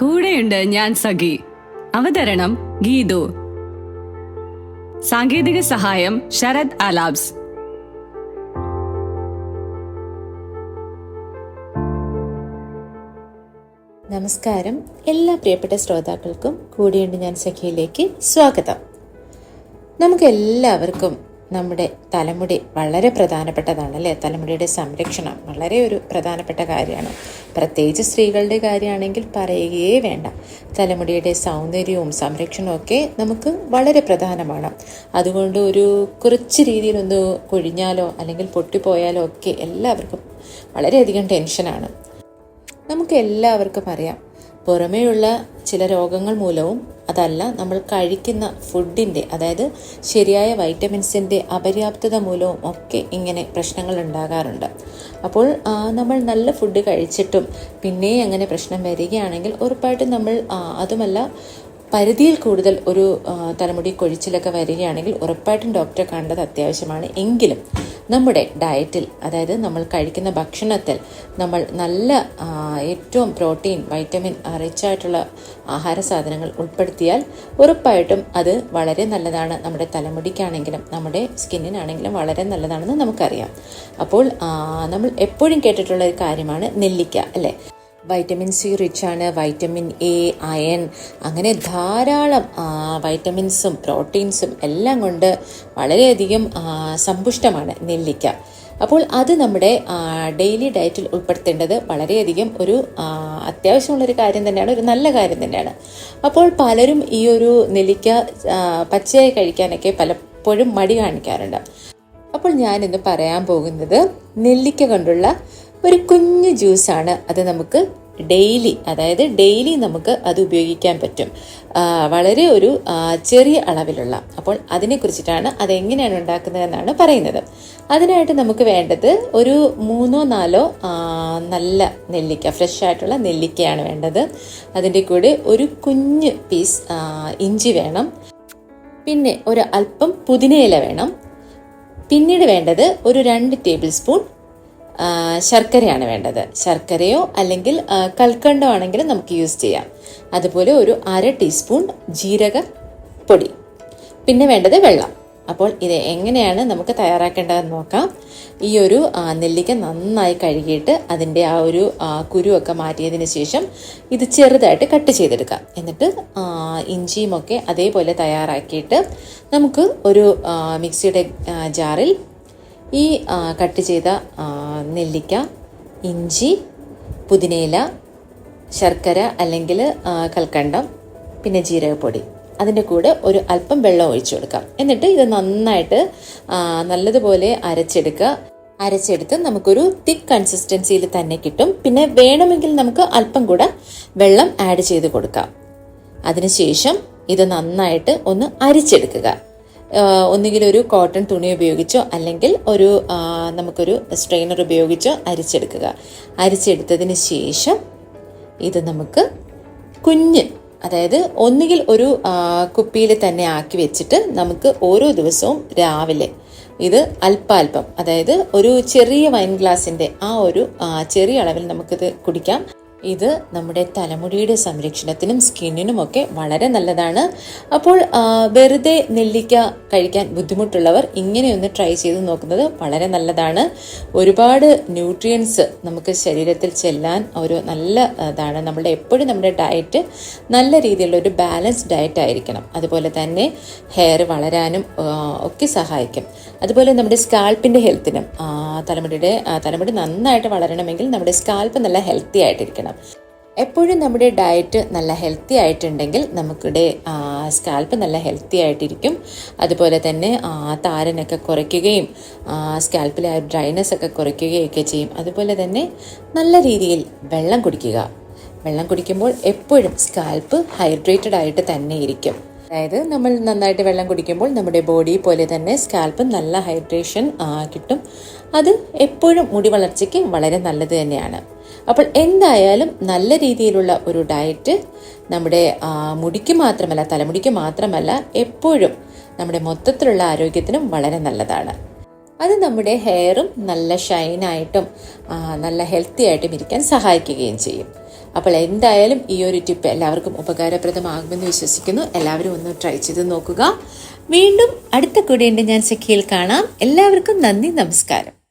കൂടെയുണ്ട് ഞാൻ സഖി. അവതരണം ഗീതു. സാങ്കേതിക സഹായം ശരത് അലാബ്സ് നമസ്കാരം. എല്ലാ പ്രിയപ്പെട്ട ശ്രോതാക്കൾക്കും കൂടെയുണ്ട് ഞാൻ സഖിയിലേക്ക് സ്വാഗതം. നമുക്ക് എല്ലാവർക്കും നമ്മുടെ തലമുടി വളരെ പ്രധാനപ്പെട്ടതാണ് അല്ലേ തലമുടിയുടെ സംരക്ഷണം വളരെ ഒരു പ്രധാനപ്പെട്ട കാര്യമാണ്. പ്രത്യേകിച്ച് സ്ത്രീകളുടെ കാര്യമാണെങ്കിൽ പറയുകയേ വേണ്ട. തലമുടിയുടെ സൗന്ദര്യവും സംരക്ഷണവും ഒക്കെ നമുക്ക് വളരെ പ്രധാനമാണ്. അതുകൊണ്ട് ഒരു കുറച്ച് രീതിയിലൊന്ന് കൊഴിഞ്ഞാലോ അല്ലെങ്കിൽ പൊട്ടിപ്പോയാലോ ഒക്കെ എല്ലാവർക്കും വളരെയധികം ടെൻഷനാണ്. നമുക്ക് എല്ലാവർക്കും അറിയാം. പുറമേയുള്ള ചില രോഗങ്ങൾ മൂലവും അതല്ല നമ്മൾ കഴിക്കുന്ന ഫുഡിന്റെ അതായത് ശരിയായ വൈറ്റമിൻസിന്റെ അപര്യാപ്തത മൂലവും ഒക്കെ ഇങ്ങനെ പ്രശ്നങ്ങൾ ഉണ്ടാകാറുണ്ട്. അപ്പോൾ നമ്മൾ നല്ല ഫുഡ് കഴിച്ചിട്ടും പിന്നെ അങ്ങനെ പ്രശ്നം വരികയാണെങ്കിൽ ഉറപ്പായിട്ടും നമ്മൾ അതുമല്ല പരിധിയിൽ കൂടുതൽ ഒരു തലമുടി കൊഴിച്ചിലൊക്കെ വരികയാണെങ്കിൽ ഉറപ്പായിട്ടും ഡോക്ടറെ കാണേണ്ടത് അത്യാവശ്യമാണ്. എങ്കിലും നമ്മുടെ ഡയറ്റിൽ അതായത് നമ്മൾ കഴിക്കുന്ന ഭക്ഷണത്തിൽ നമ്മൾ നല്ല ഏറ്റവും പ്രോട്ടീൻ വൈറ്റമിൻ റിച്ച് ആയിട്ടുള്ള ആഹാര സാധനങ്ങൾ ഉൾപ്പെടുത്തിയാൽ ഉറപ്പായിട്ടും അത് വളരെ നല്ലതാണ്. നമ്മുടെ തലമുടിക്കാണെങ്കിലും നമ്മുടെ സ്കിന്നിനാണെങ്കിലും വളരെ നല്ലതാണെന്ന് നമുക്കറിയാം. അപ്പോൾ നമ്മൾ എപ്പോഴും കേട്ടിട്ടുള്ള ഒരു കാര്യമാണ് നെല്ലിക്ക അല്ലേ? വൈറ്റമിൻ സി റിച്ച് ആണ് വൈറ്റമിൻ എ അയൺ അങ്ങനെ ധാരാളം വൈറ്റമിൻസും പ്രോട്ടീൻസും എല്ലാം കൊണ്ട് വളരെയധികം സമ്പുഷ്ടമാണ് നെല്ലിക്ക. അപ്പോൾ അത് നമ്മുടെ ഡെയിലി ഡയറ്റിൽ ഉൾപ്പെടുത്തേണ്ടത് വളരെയധികം ഒരു അത്യാവശ്യമുള്ളൊരു കാര്യം തന്നെയാണ് ഒരു നല്ല കാര്യം തന്നെയാണ്. അപ്പോൾ പലരും ഈ ഒരു നെല്ലിക്ക പച്ചയായി കഴിക്കാനൊക്കെ പലപ്പോഴും മടി കാണിക്കാറുണ്ട്. അപ്പോൾ ഞാനിന്ന് പറയാൻ പോകുന്നത് നെല്ലിക്ക കൊണ്ടുള്ള ഒരു കുഞ്ഞു ജ്യൂസാണ് അത് നമുക്ക് ഡെയിലി അതായത് ഡെയിലി നമുക്ക് അത് ഉപയോഗിക്കാൻ പറ്റും. വളരെ ഒരു ചെറിയ അളവിലുള്ള. അപ്പോൾ അതിനെക്കുറിച്ചിട്ടാണ് അതെങ്ങനെയാണ് ഉണ്ടാക്കുന്നതെന്നാണ് പറയുന്നത്. അതിനായിട്ട് നമുക്ക് വേണ്ടത് ഒരു മൂന്നോ നാലോ നല്ല നെല്ലിക്ക ഫ്രഷ് ആയിട്ടുള്ള നെല്ലിക്കയാണ് വേണ്ടത്. അതിന്റെ കൂടെ ഒരു കുഞ്ഞ് പീസ് ഇഞ്ചി വേണം. പിന്നെ ഒരു അല്പം പുതിനയില വേണം. പിന്നീട് വേണ്ടത് ഒരു രണ്ട് ടേബിൾ സ്പൂൺ ശർക്കരയാണ് വേണ്ടത്. ശർക്കരയോ അല്ലെങ്കിൽ കൽക്കണ്ടോ ആണെങ്കിലും നമുക്ക് യൂസ് ചെയ്യാം. അതുപോലെ ഒരു അര ടീസ്പൂൺ ജീരക പൊടി. പിന്നെ വേണ്ടത് വെള്ളം. അപ്പോൾ ഇത് എങ്ങനെയാണ് നമുക്ക് തയ്യാറാക്കേണ്ടതെന്ന് നോക്കാം. ഈ ഒരു നെല്ലിക്ക നന്നായി കഴുകിയിട്ട് അതിന്റെ ആ ഒരു കുരുവൊക്കെ മാറ്റിയതിന് ശേഷം ഇത് ചെറുതായിട്ട് കട്ട് ചെയ്തെടുക്കാം. എന്നിട്ട് ഇഞ്ചിയുമൊക്കെ അതേപോലെ തയ്യാറാക്കിയിട്ട് നമുക്ക് ഒരു മിക്സിയുടെ ജാറിൽ ഈ കട്ട് ചെയ്ത നെല്ലിക്ക ഇഞ്ചി പുതിനയില ശർക്കര അല്ലെങ്കിൽ കൽക്കണ്ടം പിന്നെ ജീരകപ്പൊടി. അതിന്റെ കൂടെ ഒരു അല്പം വെള്ളം ഒഴിച്ചു കൊടുക്കാം. എന്നിട്ട് ഇത് നന്നായിട്ട് നല്ലതുപോലെ അരച്ചെടുക്കുക. അരച്ചെടുത്ത് നമുക്കൊരു തിക്ക് കൺസിസ്റ്റൻസിയിൽ തന്നെ കിട്ടും. പിന്നെ വേണമെങ്കിൽ നമുക്ക് അല്പം കൂടെ വെള്ളം ആഡ് ചെയ്ത് കൊടുക്കാം. അതിനുശേഷം ഇത് നന്നായിട്ട് ഒന്ന് അരിച്ചെടുക്കുക. ഒന്നുകിൽ ഒരു കോട്ടൺ തുണി ഉപയോഗിച്ചോ അല്ലെങ്കിൽ ഒരു നമുക്കൊരു സ്ട്രെയിനർ ഉപയോഗിച്ചോ അരിച്ചെടുക്കുക. അരിച്ചെടുത്തതിന് ശേഷം ഇത് നമുക്ക് കുഞ്ഞ് അതായത് ഒന്നുകിൽ ഒരു കുപ്പിയിൽ തന്നെ ആക്കി വെച്ചിട്ട് നമുക്ക് ഓരോ ദിവസവും രാവിലെ ഇത് അല്പാൽപം അതായത് ഒരു ചെറിയ വൈൻ ഗ്ലാസിന്റെ ആ ഒരു ചെറിയ അളവിൽ നമുക്കിത് കുടിക്കാം. ഇത് നമ്മുടെ തലമുടിയുടെ സംരക്ഷണത്തിനും സ്കിന്നിനും ഒക്കെ വളരെ നല്ലതാണ്. അപ്പോൾ വെറുതെ നെല്ലിക്ക കഴിക്കാൻ ബുദ്ധിമുട്ടുള്ളവർ ഇങ്ങനെയൊന്ന് ട്രൈ ചെയ്ത് നോക്കുന്നത് വളരെ നല്ലതാണ്. ഒരുപാട് ന്യൂട്രിയൻസ് നമുക്ക് ശരീരത്തിൽ ചെല്ലാൻ ഒരു നല്ല ഇതാണ്. നമ്മുടെ എപ്പോഴും നമ്മുടെ ഡയറ്റ് നല്ല രീതിയിലുള്ള ഒരു ബാലൻസ് ഡയറ്റ് ആയിരിക്കണം. അതുപോലെ തന്നെ ഹെയർ വളരാനും ഒക്കെ സഹായിക്കും. അതുപോലെ നമ്മുടെ സ്കാൽപ്പിന്റെ ഹെൽത്തിനും തലമുടിയുടെ തലമുടി നന്നായിട്ട് വളരണമെങ്കിൽ നമ്മുടെ സ്കാൽപ്പ് നല്ല ഹെൽത്തി ആയിട്ടിരിക്കണം. എപ്പോഴും നമ്മുടെ ഡയറ്റ് നല്ല ഹെൽത്തി ആയിട്ടുണ്ടെങ്കിൽ നമുക്കിടെ സ്കാൽപ്പ് നല്ല ഹെൽത്തി ആയിട്ടിരിക്കും. അതുപോലെ തന്നെ താരനൊക്കെ കുറയ്ക്കുകയും സ്കാൽപ്പിലെ ആ ഡ്രൈനെസ് ഒക്കെ കുറയ്ക്കുകയൊക്കെ ചെയ്യും. അതുപോലെ തന്നെ നല്ല രീതിയിൽ വെള്ളം കുടിക്കുക. വെള്ളം കുടിക്കുമ്പോൾ എപ്പോഴും സ്കാൽപ്പ് ഹൈഡ്രേറ്റഡ് ആയിട്ട് തന്നെ ഇരിക്കും. അതായത് നമ്മൾ നന്നായിട്ട് വെള്ളം കുടിക്കുമ്പോൾ നമ്മുടെ ബോഡി പോലെ തന്നെ സ്കാൽപ്പ് നല്ല ഹൈഡ്രേഷൻ കിട്ടും. അത് എപ്പോഴും മുടി വളർച്ചയ്ക്ക് വളരെ നല്ലത് തന്നെയാണ്. അപ്പോൾ എന്തായാലും നല്ല രീതിയിലുള്ള ഒരു ഡയറ്റ് നമ്മുടെ മുടിക്ക് മാത്രമല്ല തലമുടിക്ക് മാത്രമല്ല എപ്പോഴും നമ്മുടെ മൊത്തത്തിലുള്ള ആരോഗ്യത്തിനും വളരെ നല്ലതാണ്. അത് നമ്മുടെ ഹെയറും നല്ല ഷൈനായിട്ടും നല്ല ഹെൽത്തി ആയിട്ടും ഇരിക്കാൻ സഹായിക്കുകയും ചെയ്യും. അപ്പോൾ എന്തായാലും ഈ ഒരു ടിപ്പ് എല്ലാവർക്കും ഉപകാരപ്രദമാകുമെന്ന് വിശ്വസിക്കുന്നു. എല്ലാവരും ഒന്ന് ട്രൈ ചെയ്ത് നോക്കുക. വീണ്ടും അടുത്ത കൂടെയുണ്ട് ഞാൻ സഖിയിൽ കാണാം. എല്ലാവർക്കും നന്ദി നമസ്കാരം.